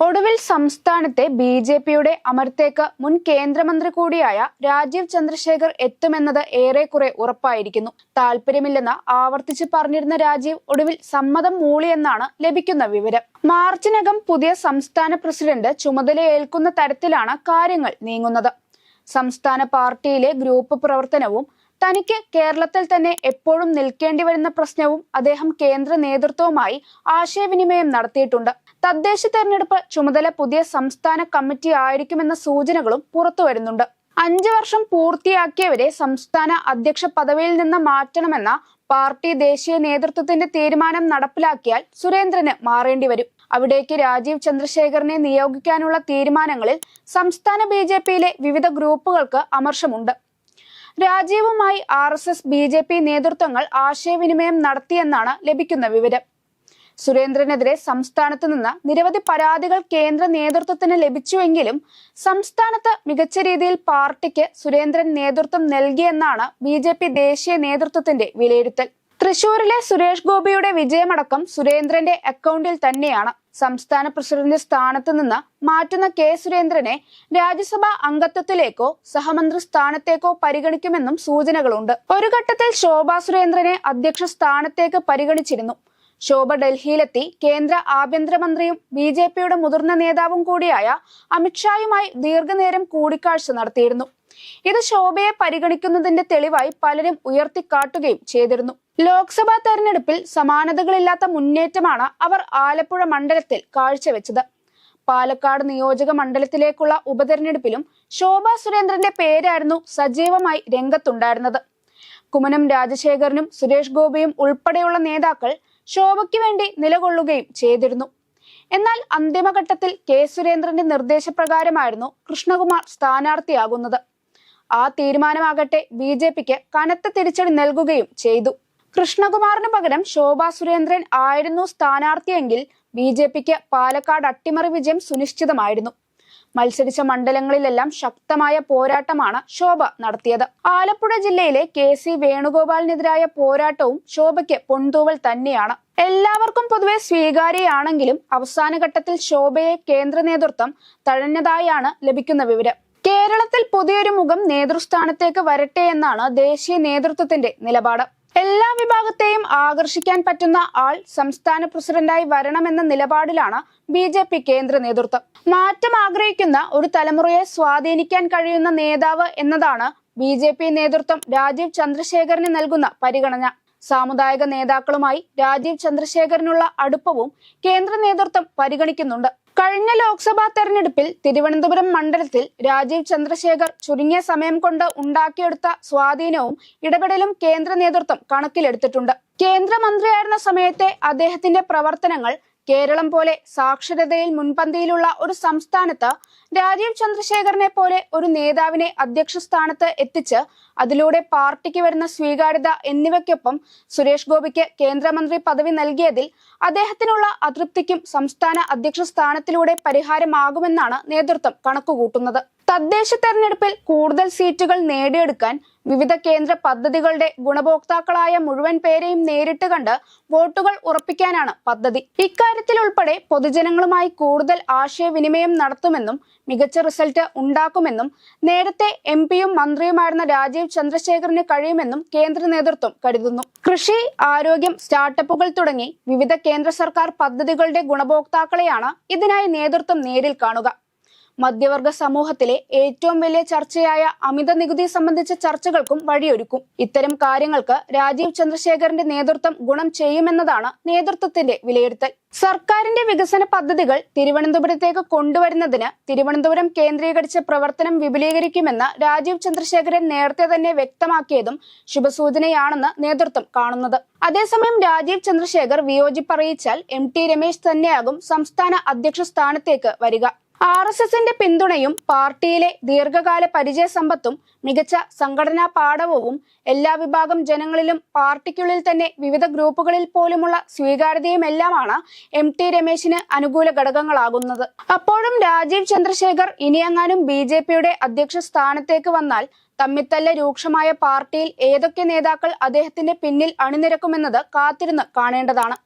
ഒടുവിൽ സംസ്ഥാനത്തെ B J പിയുടെ അമർത്തേക്ക് മുൻ കേന്ദ്രമന്ത്രി കൂടിയായ രാജീവ് ചന്ദ്രശേഖർ എത്തുമെന്നത് ഏറെക്കുറെ ഉറപ്പായിരിക്കുന്നു. താല്പര്യമില്ലെന്ന് ആവർത്തിച്ച് പറഞ്ഞിരുന്ന രാജീവ് ഒടുവിൽ സമ്മതം മൂളിയെന്നാണ് ലഭിക്കുന്ന വിവരം. മാർച്ചിനകം പുതിയ സംസ്ഥാന പ്രസിഡന്റ് ചുമതലയേൽക്കുന്ന തരത്തിലാണ് കാര്യങ്ങൾ നീങ്ങുന്നത്. സംസ്ഥാന പാർട്ടിയിലെ ഗ്രൂപ്പ് പ്രവർത്തനവും തനിക്ക് കേരളത്തിൽ തന്നെ എപ്പോഴും നിൽക്കേണ്ടി വരുന്ന പ്രശ്നവും അദ്ദേഹം കേന്ദ്ര നേതൃത്വവുമായി ആശയവിനിമയം നടത്തിയിട്ടുണ്ട്. തദ്ദേശ തെരഞ്ഞെടുപ്പ് ചുമതല പുതിയ സംസ്ഥാന കമ്മിറ്റി ആയിരിക്കുമെന്ന സൂചനകളും പുറത്തുവരുന്നുണ്ട് അഞ്ചു വർഷം പൂർത്തിയാക്കിയവരെ സംസ്ഥാന അധ്യക്ഷ പദവിയിൽ നിന്ന് മാറ്റണമെന്ന പാർട്ടി ദേശീയ നേതൃത്വത്തിന്റെ തീരുമാനം നടപ്പിലാക്കിയാൽ സുരേന്ദ്രന് മാറേണ്ടി വരും. അവിടേക്ക് രാജീവ് ചന്ദ്രശേഖരനെ നിയോഗിക്കാനുള്ള തീരുമാനങ്ങളിൽ സംസ്ഥാന ബി വിവിധ ഗ്രൂപ്പുകൾക്ക് അമർഷമുണ്ട്. രാജീവുമായി R S S B J P നേതൃത്വങ്ങൾ ആശയവിനിമയം നടത്തിയെന്നാണ് ലഭിക്കുന്ന വിവരം. സുരേന്ദ്രനെതിരെ സംസ്ഥാനത്ത് നിന്ന് നിരവധി പരാതികൾ കേന്ദ്ര നേതൃത്വത്തിന് ലഭിച്ചുവെങ്കിലും സംസ്ഥാനത്ത് മികച്ച രീതിയിൽ പാർട്ടിക്ക് സുരേന്ദ്രൻ നേതൃത്വം നൽകിയെന്നാണ് ബി ജെ പി ദേശീയ നേതൃത്വത്തിന്റെ വിലയിരുത്തൽ. തൃശൂരിലെ സുരേഷ് ഗോപിയുടെ വിജയമടക്കം സുരേന്ദ്രന്റെ അക്കൗണ്ടിൽ തന്നെയാണ്. സംസ്ഥാന പ്രസിഡന്റ് സ്ഥാനത്ത് നിന്ന് മാറ്റുന്ന കെ സുരേന്ദ്രനെ രാജ്യസഭാ അംഗത്വത്തിലേക്കോ സഹമന്ത്രി സ്ഥാനത്തേക്കോ പരിഗണിക്കുമെന്നും സൂചനകളുണ്ട്. ഒരു ഘട്ടത്തിൽ ശോഭാ സുരേന്ദ്രനെ അധ്യക്ഷ സ്ഥാനത്തേക്ക് പരിഗണിച്ചിരുന്നു. ശോഭ ഡൽഹിയിലെത്തി കേന്ദ്ര ആഭ്യന്തരമന്ത്രിയും ബി ജെ പിയുടെ മുതിർന്ന നേതാവും കൂടിയായ അമിത്ഷായുമായി ദീർഘനേരം കൂടിക്കാഴ്ച നടത്തിയിരുന്നു. ഇത് ശോഭയെ പരിഗണിക്കുന്നതിന്റെ തെളിവായി പലരും ഉയർത്തിക്കാട്ടുകയും ചെയ്തിരുന്നു. ലോക്സഭാ തെരഞ്ഞെടുപ്പിൽ സമാനതകളില്ലാത്ത മുന്നേറ്റമാണ് അവർ ആലപ്പുഴ മണ്ഡലത്തിൽ കാഴ്ചവെച്ചത്. പാലക്കാട് നിയോജക മണ്ഡലത്തിലേക്കുള്ള ഉപതെരഞ്ഞെടുപ്പിലും ശോഭ സുരേന്ദ്രന്റെ പേരായിരുന്നു സജീവമായി രംഗത്തുണ്ടായിരുന്നത്. കുമനം രാജശേഖരനും സുരേഷ് ഗോപിയും ഉൾപ്പെടെയുള്ള നേതാക്കൾ ശോഭയ്ക്ക് വേണ്ടി നിലകൊള്ളുകയും ചെയ്തിരുന്നു. എന്നാൽ അന്തിമഘട്ടത്തിൽ കെ. സുരേന്ദ്രന്റെ നിർദ്ദേശപ്രകാരമായിരുന്നു കൃഷ്ണകുമാർ സ്ഥാനാർത്ഥിയാകുന്നത്. ആ തീരുമാനമാകട്ടെ ബി കനത്ത തിരിച്ചടി നൽകുകയും ചെയ്തു. കൃഷ്ണകുമാറിന് പകരം ശോഭാ സുരേന്ദ്രൻ ആയിരുന്നു സ്ഥാനാർത്ഥിയെങ്കിൽ ബി ജെ പിക്ക് പാലക്കാട് അട്ടിമറി വിജയം സുനിശ്ചിതമായിരുന്നു. മത്സരിച്ച മണ്ഡലങ്ങളിലെല്ലാം ശക്തമായ പോരാട്ടമാണ് ശോഭ നടത്തിയത്. ആലപ്പുഴ ജില്ലയിലെ കെ സി വേണുഗോപാലിനെതിരായ പോരാട്ടവും ശോഭയ്ക്ക് പൊന്തൂവൽ തന്നെയാണ്. എല്ലാവർക്കും പൊതുവെ സ്വീകാര്യയാണെങ്കിലും അവസാനഘട്ടത്തിൽ ശോഭയെ കേന്ദ്ര നേതൃത്വം തഴഞ്ഞതായാണ് ലഭിക്കുന്ന വിവരം. കേരളത്തിൽ പുതിയൊരു മുഖം നേതൃസ്ഥാനത്തേക്ക് വരട്ടെ എന്നാണ് ദേശീയ നേതൃത്വത്തിന്റെ നിലപാട്. എല്ലാ വിഭാഗത്തെയും ആകർഷിക്കാൻ പറ്റുന്ന ആൾ സംസ്ഥാന പ്രസിഡന്റായി വരണമെന്ന നിലപാടിലാണ് ബി ജെ പി കേന്ദ്ര നേതൃത്വം. മാറ്റം ആഗ്രഹിക്കുന്ന ഒരു തലമുറയെ സ്വാധീനിക്കാൻ കഴിയുന്ന നേതാവ് എന്നതാണ് ബി ജെ പി നേതൃത്വം രാജീവ് ചന്ദ്രശേഖരന് നൽകുന്ന പരിഗണന. സാമുദായിക നേതാക്കളുമായി രാജീവ് ചന്ദ്രശേഖരനുള്ള അടുപ്പവും കേന്ദ്ര നേതൃത്വം പരിഗണിക്കുന്നുണ്ട്. കഴിഞ്ഞ ലോക്സഭാ തെരഞ്ഞെടുപ്പിൽ തിരുവനന്തപുരം മണ്ഡലത്തിൽ രാജീവ് ചന്ദ്രശേഖർ ചുരുങ്ങിയ സമയം കൊണ്ട് ഉണ്ടാക്കിയെടുത്ത സ്വാധീനവും ഇടപെടലും കേന്ദ്ര നേതൃത്വം കണക്കിലെടുത്തിട്ടുണ്ട്. കേന്ദ്രമന്ത്രിയായിരുന്ന സമയത്തെ അദ്ദേഹത്തിന്റെ പ്രവർത്തനങ്ങൾ കേരളം പോലെ സാക്ഷരതയിൽ മുൻപന്തിയിലുള്ള ഒരു സംസ്ഥാനത്ത് രാജീവ് ചന്ദ്രശേഖരനെ പോലെ ഒരു നേതാവിനെ അധ്യക്ഷ സ്ഥാനത്ത് എത്തിച്ച് അതിലൂടെ പാർട്ടിക്ക് വരുന്ന സ്വീകാര്യത എന്നിവയ്ക്കൊപ്പം സുരേഷ് ഗോപിക്ക് കേന്ദ്രമന്ത്രി പദവി നൽകിയതിൽ അദ്ദേഹത്തിനുള്ള അതൃപ്തിക്കും സംസ്ഥാന അധ്യക്ഷ സ്ഥാനത്തിലൂടെ പരിഹാരമാകുമെന്നാണ് നേതൃത്വം കണക്കുകൂട്ടുന്നത്. തദ്ദേശ തെരഞ്ഞെടുപ്പിൽ കൂടുതൽ സീറ്റുകൾ നേടിയെടുക്കാൻ വിവിധ കേന്ദ്ര പദ്ധതികളുടെ ഗുണഭോക്താക്കളായ മുഴുവൻ പേരെയും നേരിട്ട് കണ്ട് വോട്ടുകൾ ഉറപ്പിക്കാനാണ് പദ്ധതി. ഇക്കാര്യത്തിൽ ഉൾപ്പെടെ പൊതുജനങ്ങളുമായി കൂടുതൽ ആശയവിനിമയം നടത്തുമെന്നും മികച്ച റിസൾട്ട് ഉണ്ടാക്കുമെന്നും നേരത്തെ എം പിയും മന്ത്രിയുമായിരുന്ന രാജീവ് ചന്ദ്രശേഖറിന് കഴിയുമെന്നും കേന്ദ്ര നേതൃത്വം കരുതുന്നു. കൃഷി ആരോഗ്യം സ്റ്റാർട്ടപ്പുകൾ തുടങ്ങി വിവിധ കേന്ദ്ര സർക്കാർ പദ്ധതികളുടെ ഗുണഭോക്താക്കളെയാണ് ഇതിനായി നേതൃത്വം നേരിൽ കാണുക. മധ്യവർഗ സമൂഹത്തിലെ ഏറ്റവും വലിയ ചർച്ചയായ അമിത നികുതി സംബന്ധിച്ച ചർച്ചകൾക്കും വഴിയൊരുക്കും. ഇത്തരം കാര്യങ്ങൾക്ക് രാജീവ് ചന്ദ്രശേഖരന്റെ നേതൃത്വം ഗുണം ചെയ്യുമെന്നതാണ് നേതൃത്വത്തിന്റെ വിലയിരുത്തൽ. സർക്കാരിന്റെ വികസന പദ്ധതികൾ തിരുവനന്തപുരത്തേക്ക് കൊണ്ടുവരുന്നതിന് തിരുവനന്തപുരം കേന്ദ്രീകരിച്ച പ്രവർത്തനം വിപുലീകരിക്കുമെന്ന് രാജീവ് ചന്ദ്രശേഖരൻ നേരത്തെ തന്നെ വ്യക്തമാക്കിയതും ശുഭസൂചനയാണെന്ന് നേതൃത്വം കാണുന്നത്. അതേസമയം രാജീവ് ചന്ദ്രശേഖർ വിയോജിപ്പറിയിച്ചാൽ എം ടി രമേശ് തന്നെയാകും സംസ്ഥാന അധ്യക്ഷ സ്ഥാനത്തേക്ക് വരിക. ആർ എസ് എസിന്റെ പിന്തുണയും പാർട്ടിയിലെ ദീർഘകാല പരിചയ സമ്പത്തും മികച്ച സംഘടനാ പാഠവും എല്ലാ വിഭാഗം ജനങ്ങളിലും പാർട്ടിക്കുള്ളിൽ തന്നെ വിവിധ ഗ്രൂപ്പുകളിൽ പോലുമുള്ള സ്വീകാര്യതയുമെല്ലാമാണ് എം ടി രമേശിന് അനുകൂല ഘടകങ്ങളാകുന്നത്. അപ്പോഴും രാജീവ് ചന്ദ്രശേഖർ ഇനിയെങ്ങാനും ബി ജെ പിയുടെ അധ്യക്ഷ സ്ഥാനത്തേക്ക് വന്നാൽ തമ്മിത്തല്ല രൂക്ഷമായ പാർട്ടിയിൽ ഏതൊക്കെ നേതാക്കൾ അദ്ദേഹത്തിന്റെ പിന്നിൽ അണിനിരക്കുമെന്നത് കാത്തിരുന്ന് കാണേണ്ടതാണ്.